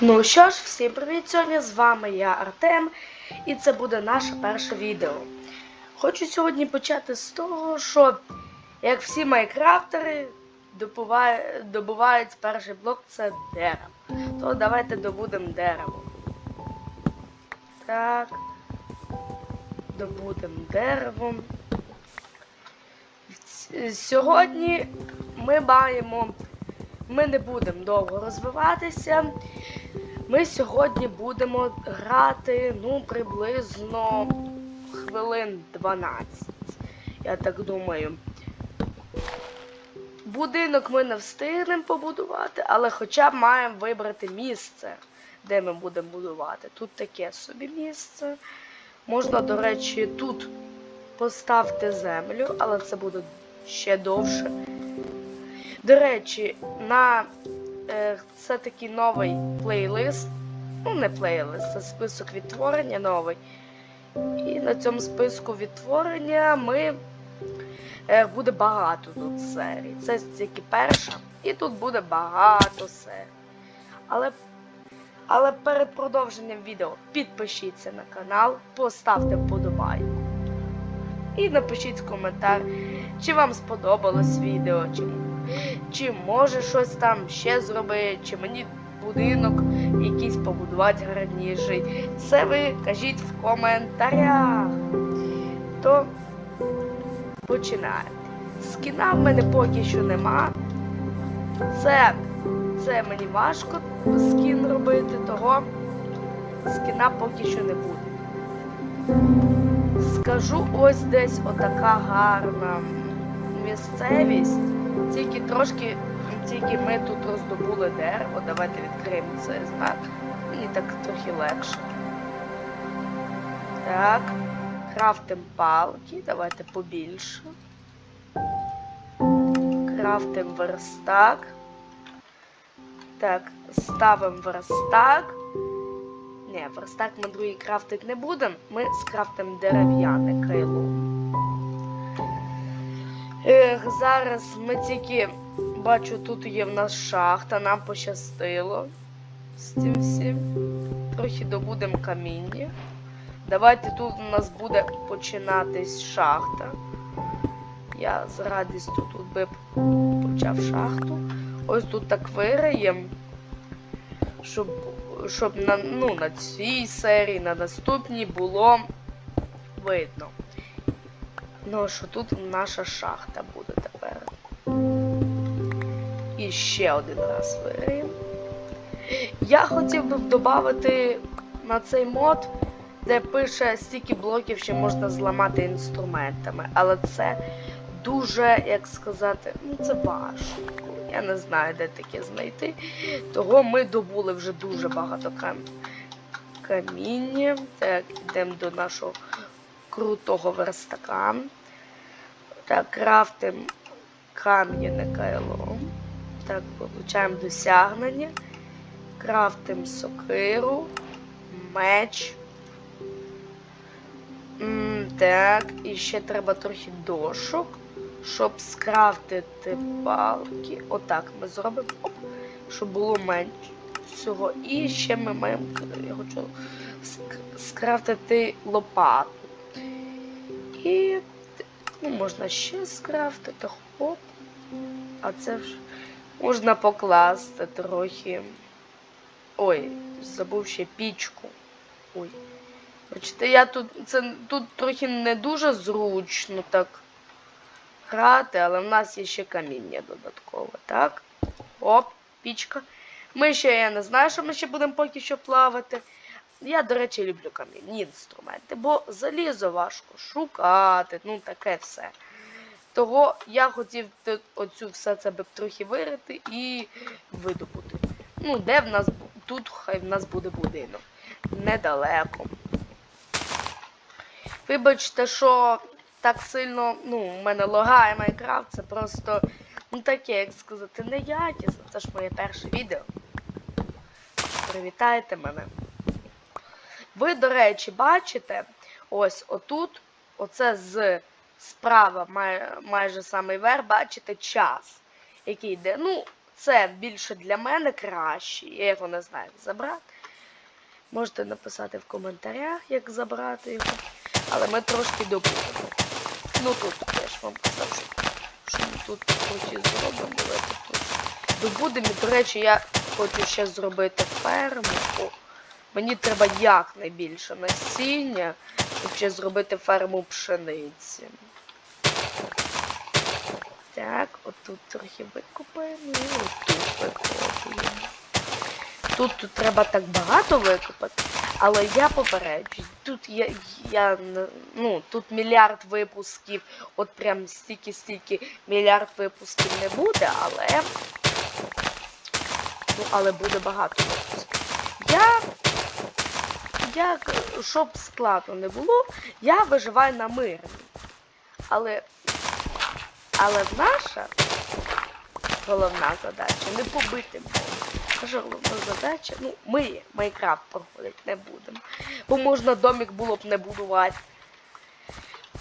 Ну що ж, всім привіт! Сьогодні з вами я Артем, і це буде наше перше відео. Хочу сьогодні почати з того, що як всі майкрафтери добувають, перший блок це дерево. То давайте добудемо дерево. Так. Добудемо дерево. Сьогодні ми маємо. Ми не будемо довго розвиватися. Ми сьогодні будемо грати, ну, приблизно хвилин 12. Я так думаю. Будинок ми не встигнемо побудувати, але хоча б маємо вибрати місце, де ми будемо будувати. Тут таке собі місце. Можна, до речі, тут поставити землю, але це буде ще довше. До речі, на е, це такий новий плейлист. Ну, не плейлист, це список відтворення новий. І на цьому списку відтворення ми е, буде багато тут серій. Це тільки перша, і тут буде багато серій. Але, але перед продовженням відео підпишіться на канал, поставте вподобайку. І напишіть коментар, чи вам сподобалось відео, чи чи може щось там ще зробити, чи мені будинок якийсь побудувати гарніший. Це ви кажіть в коментарях. То починаємо. Скіна в мене поки що нема. Це, це мені важко скін робити, того скіна поки що не буде. Скажу ось десь отака гарна місцевість. Тільки трошки, тільки ми тут роздобули дерево. Давайте відкриємо цей знак. Мені так трохи легше. Так. Крафтим палки. Давайте побільше. Крафтим верстак. Так, ставимо верстак. Ні, верстак ми другий крафтити не будемо. Ми скрафтимо дерев'яне крило. Ех, зараз ми тільки бачу, тут є в нас шахта, нам пощастило з цим всім. Трохи добудемо каміння. Давайте тут у нас буде починатись шахта. Я з радістю тут би почав шахту. Ось тут так вириємо, щоб, щоб на, ну, на цій серії, на наступній було видно. Ну, що тут наша шахта буде тепер. І ще один раз вириємо. Я хотів би додати на цей мод, де пише стільки блоків, що можна зламати інструментами. Але це дуже, як сказати, ну це важко. Я не знаю, де таке знайти. Того ми добули вже дуже багато кам... каміння. Так, йдемо до нашого крутого верстака. Так, крафтим кам'яне кайло. Так, получаємо досягнення. Крафтим сокиру, меч. М, так, і ще треба трохи дошок, щоб скрафтити палки. Отак ми зробимо, оп, щоб було менше всього. І ще ми маємо, я хочу скрафтити лопату. І ну, можна ще скрафтити, хоп. А це ж можна покласти трохи. Ой, забув ще пічку. Ой. Бачите, я тут. Це тут трохи не дуже зручно так грати, але в нас є ще каміння додаткове, так? Оп, пічка. Ми ще, я не знаю, що ми ще будемо поки що плавати. Я, до речі, люблю кам'яні інструменти, бо залізо важко шукати, ну таке все. Того я хотів оцю все це трохи вирити і видобути. Ну, де в нас тут хай в нас буде будинок. Недалеко. Вибачте, що так сильно, ну, у мене лагає Майнкрафт, це просто, ну таке, як сказати, неякісно. Це ж моє перше відео. Привітайте мене. Ви, до речі, бачите, ось отут, оце з справа, май, майже самий верх, бачите час, який йде. Ну, це більше для мене краще. Я його не знаю, як забрати. Можете написати в коментарях, як забрати його. Але ми трошки добудемо. Ну тут я ж вам казав, що, ми тут хоч зробимо. Добудемо. До речі, я хочу ще зробити ферму. Мені треба якнайбільше насіння, щоб ще зробити ферму пшениці. Так, отут трохи викопаємо і отут викопуємо. Тут, тут треба так багато викопати, але я попереджую, тут я, я ну, тут мільярд випусків, от прям стільки-стільки мільярд випусків не буде, але. Ну, але буде багато випусків. Як, щоб складно не було, я виживаю на мирні. Але але наша головна задача не побити мову. Наша головна задача, ну, ми Майнкрафт проходить не будемо. Бо можна домик було б не будувати.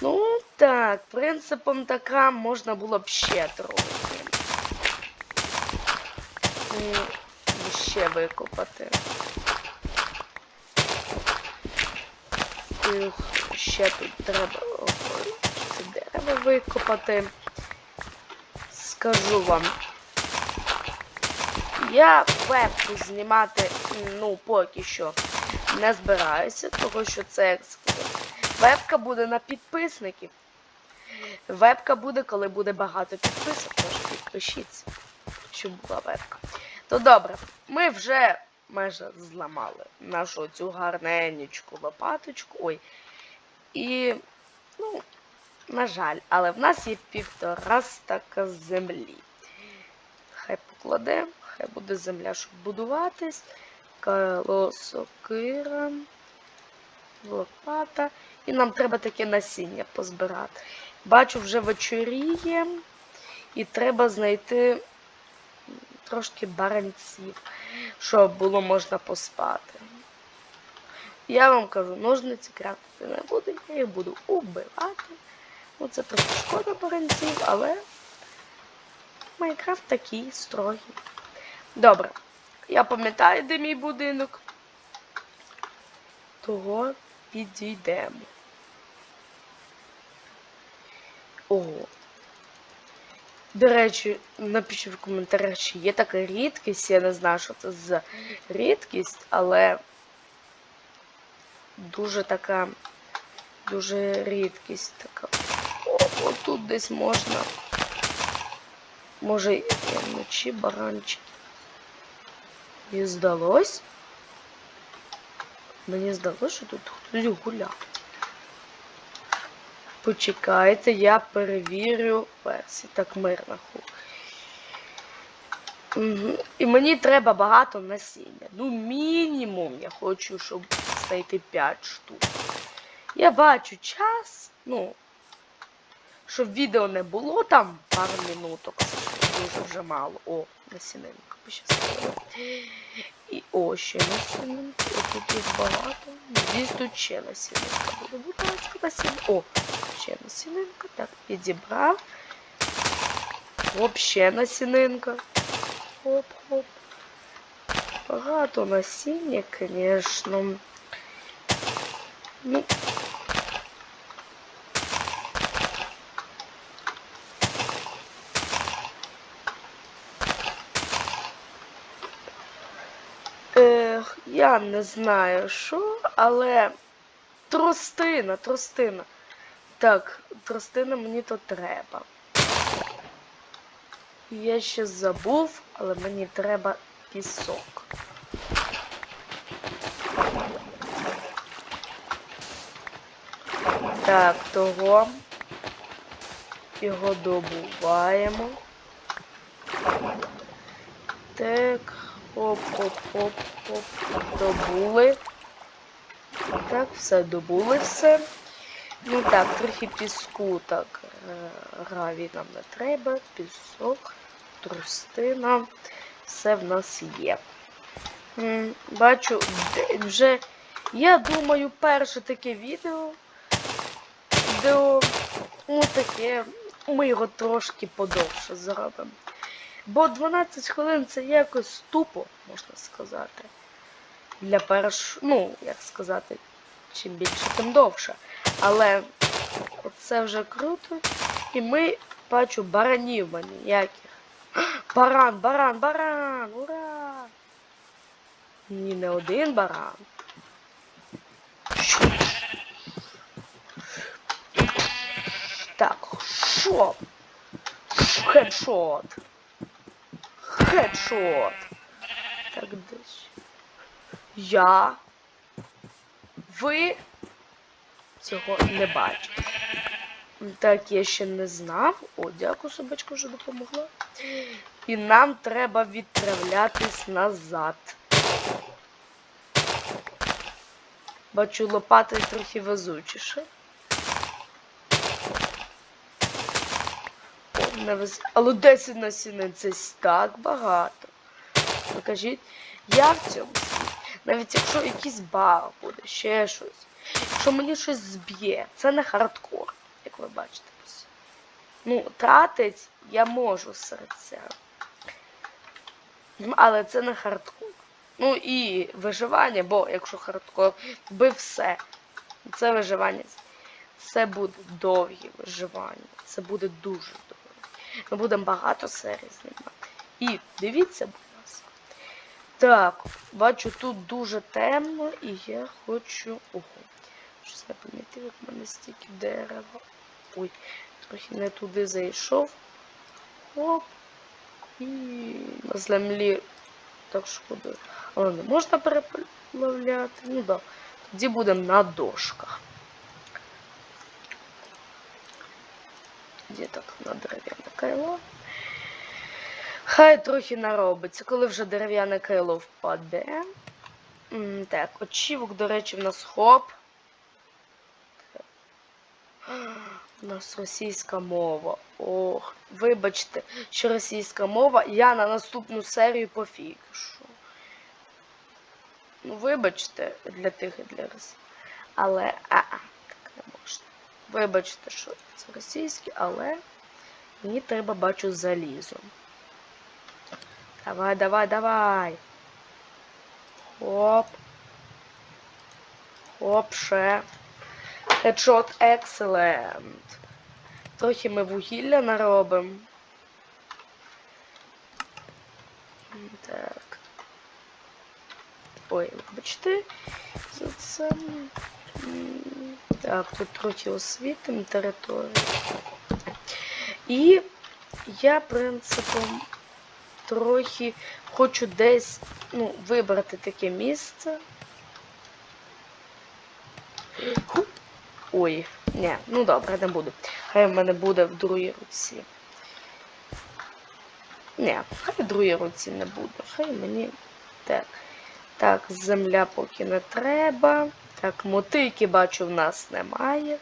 Ну так, принципом така можна було б ще трохи. Ще викопати. Ух, ще тут треба це дерево викопати. Скажу вам. Я вебку знімати, ну, поки що не збираюся, тому що це Вебка буде на підписників. Вебка буде, коли буде багато підписок, тож підпишіться, щоб була вебка. То добре, ми вже майже зламали нашу цю гарненючку лопаточку. Ой. І, ну, на жаль, але в нас є півтора стака землі. Хай покладемо, хай буде земля, щоб будуватись. Колосокира, лопата. І нам треба таке насіння позбирати. Бачу, вже вечоріє, і треба знайти трошки баранців, щоб було можна поспати. Я вам кажу, ножниці крафтити не буду, я їх буду убивати. Ну, це трохи шкода баранців, але Майнкрафт такий строгий. Добре. Я пам'ятаю, де мій будинок. Того підійдемо. Ого. До речі, напишіть в коментарях, чи є така рідкість. Я не знаю, що це за рідкість, але дуже така, дуже рідкість така. О, отут десь можна. Може, і вночі баранчики. Мені здалось. Мені здалося, що тут хтось гуляв. Почекайте, я перевірю версії. Так, мирно. Угу. І мені треба багато насіння. Ну, мінімум я хочу, щоб знайти 5 штук. Я бачу час, ну, щоб відео не було там пару минуток. Дуже вже мало. О, насінинка. І о, ще насінинка. Тут їх багато. Десь тут ще насінинка. Будь ласка, насінинка. О, ще насінинка. Так, підібрав. Оп, ще насінинка. Хоп-хоп. Багато насіння, звісно. Ну, Ех, я не знаю що, але тростина, тростина. Так, тростина мені то треба. Я ще забув, але мені треба пісок. Так, того його добуваємо. Так, оп-оп-оп-оп. Добули. Так, все добули все. Ну так, трохи піску, так, е, гравій нам не треба, пісок, трустина, все в нас є. Бачу, вже, я думаю, перше таке відео, де, ну таке, ми його трошки подовше зробимо. Бо 12 хвилин це якось тупо, можна сказати. Для перш... ну, як сказати, чим більше, тим довше. Але це вже круто. І ми бачу баранів в мене ніяких. Баран, баран, баран! Ура! Ні, не один баран. Так, шоп. Хедшот. Хедшот. Так, десь. Я. Ви цього не бачите. Так, я ще не знав. О, дякую, собачка вже допомогла. І нам треба відправлятись назад. Бачу, лопати трохи везучіше. Не вез... Але 10 насінин це так багато. Покажіть, я в цьому світі. Навіть якщо якийсь баг буде, ще щось. Якщо мені щось зб'є, це не хардкор, як ви бачите. Ну, тратить я можу. Ну, Але це не хардкор. Ну і виживання, бо якщо хардкор, би все. Це виживання. Це буде довгі виживання. Це буде дуже довгі. Ми будемо багато серій знімати. І дивіться, будь ласка. Так, бачу, тут дуже темно, і я хочу. Ого. Щось не помітив, як в мене стільки дерева. Ой, трохи не туди зайшов. Оп. І на землі так шкода. Але не можна переплавляти. Ну да. Тоді будемо на дошках. Тоді так на дерев'яне кайло. Хай трохи наробиться, коли вже дерев'яне кайло впаде. Так, очівок, до речі, в нас хоп. У нас російська мова. Ох, вибачте, що російська мова, я на наступну серію пофікшу. Ну, вибачте, для тих і для Росії. Але а, так не можна. Вибачте, що це російське, але мені треба бачу залізо. Давай, давай, давай. Хоп. Хоп, ще. Headshot excellent. Трохи ми вугілля наробимо. Так. Ой, вибачте за це. Так, тут трохи освітимо територію. І я принципом трохи хочу десь ну, вибрати таке місце. Ху. Ой, ні, ну добре, не буду. Хай в мене буде в другій руці. Ні, хай в другій руці не буде. Хай мені. Так. Так, земля поки не треба. Так, мотики бачу в нас немає.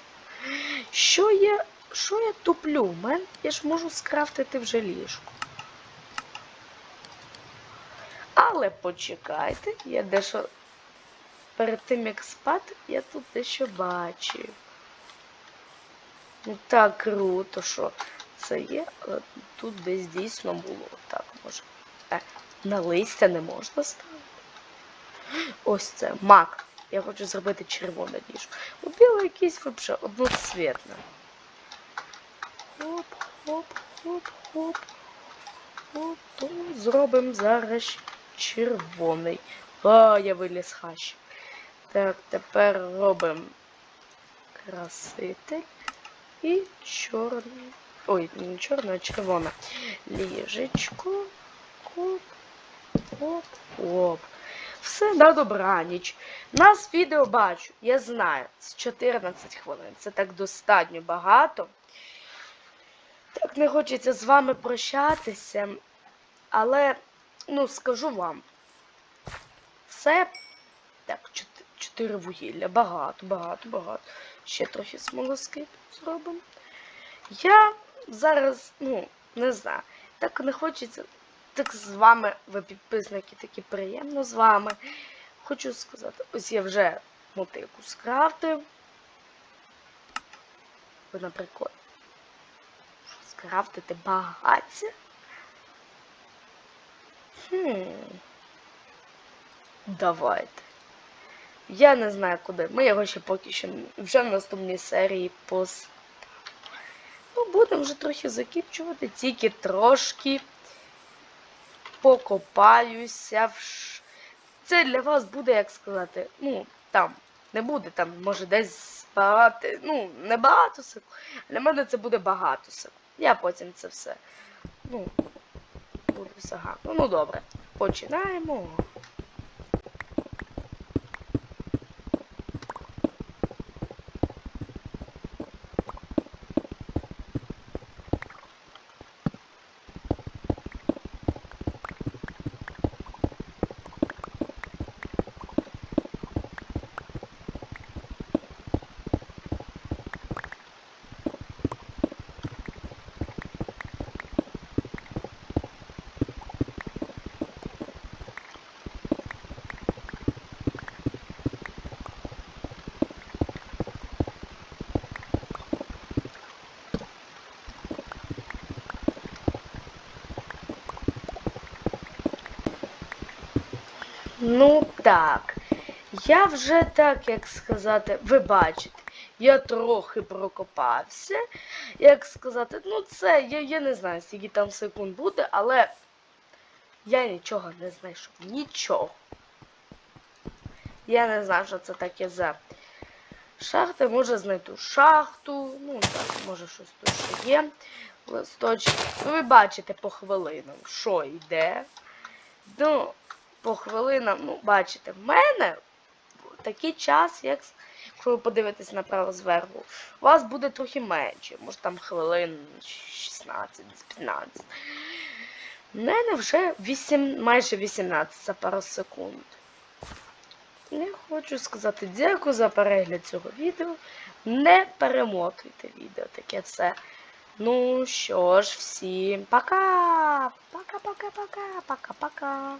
Що я. Що я туплю? В мене я ж можу скрафтити вже ліжко. Але почекайте, я дещо перед тим як спати, я тут дещо бачив. Ну так круто, що це є, але тут десь дійсно було. Так, може. Е, на листя не можна ставити. Ось це мак. Я хочу зробити червоне ліжко. У біле якийсь взагалі одноцвітне. Хоп, хоп, хоп, хоп. Хоп, зробимо зараз червоний. А, я виліз хащ. Так, тепер робимо краситель і чорний. Ой, не чорне, а червоне. Ліжечко. Оп, оп, оп. Все на добраніч. Нас відео бачу, я знаю, це 14 хвилин. Це так достатньо багато. Так не хочеться з вами прощатися. Але, ну, скажу вам, це так, 4 вугілля. Багато, багато, багато. Ще трохи смолоски зробимо. Я зараз, ну, не знаю, так не хочеться. Так з вами, ви підписники, такі приємно з вами. Хочу сказати, ось я вже мотику скрафтив. Ви, наприклад, скрафтити багаття. Хм. Давайте. Я не знаю куди. Ми його ще поки що вже в наступній серії пос. Ну, будемо вже трохи закінчувати, тільки трошки покопаюся. Це для вас буде, як сказати, ну, там, не буде там, може десь багато, ну, не багато секунд. Для мене це буде багато секунд. Я потім це все. Ну, буде все гарно. Ну добре. Починаємо. Ну так. Я вже так, як сказати, ви бачите, я трохи прокопався. Як сказати, ну це, я, я не знаю, скільки там секунд буде, але я нічого не знайшов. Нічого. Я не знаю, що це таке за шахти. Може знайду шахту. Ну, так, може щось тут ще є. Листочки. Ви бачите по хвилинам, що йде. Ну, по хвилинам, ну, бачите, в мене такий час, як якщо ви подивитесь направо зверху, у вас буде трохи менше, може там хвилин 16, 15. У мене вже 8, майже 18 за пару секунд. Я хочу сказати дякую за перегляд цього відео. Не перемотуйте відео, таке все. Ну що ж, всім пока! Пока-пока-пока, пока-пока.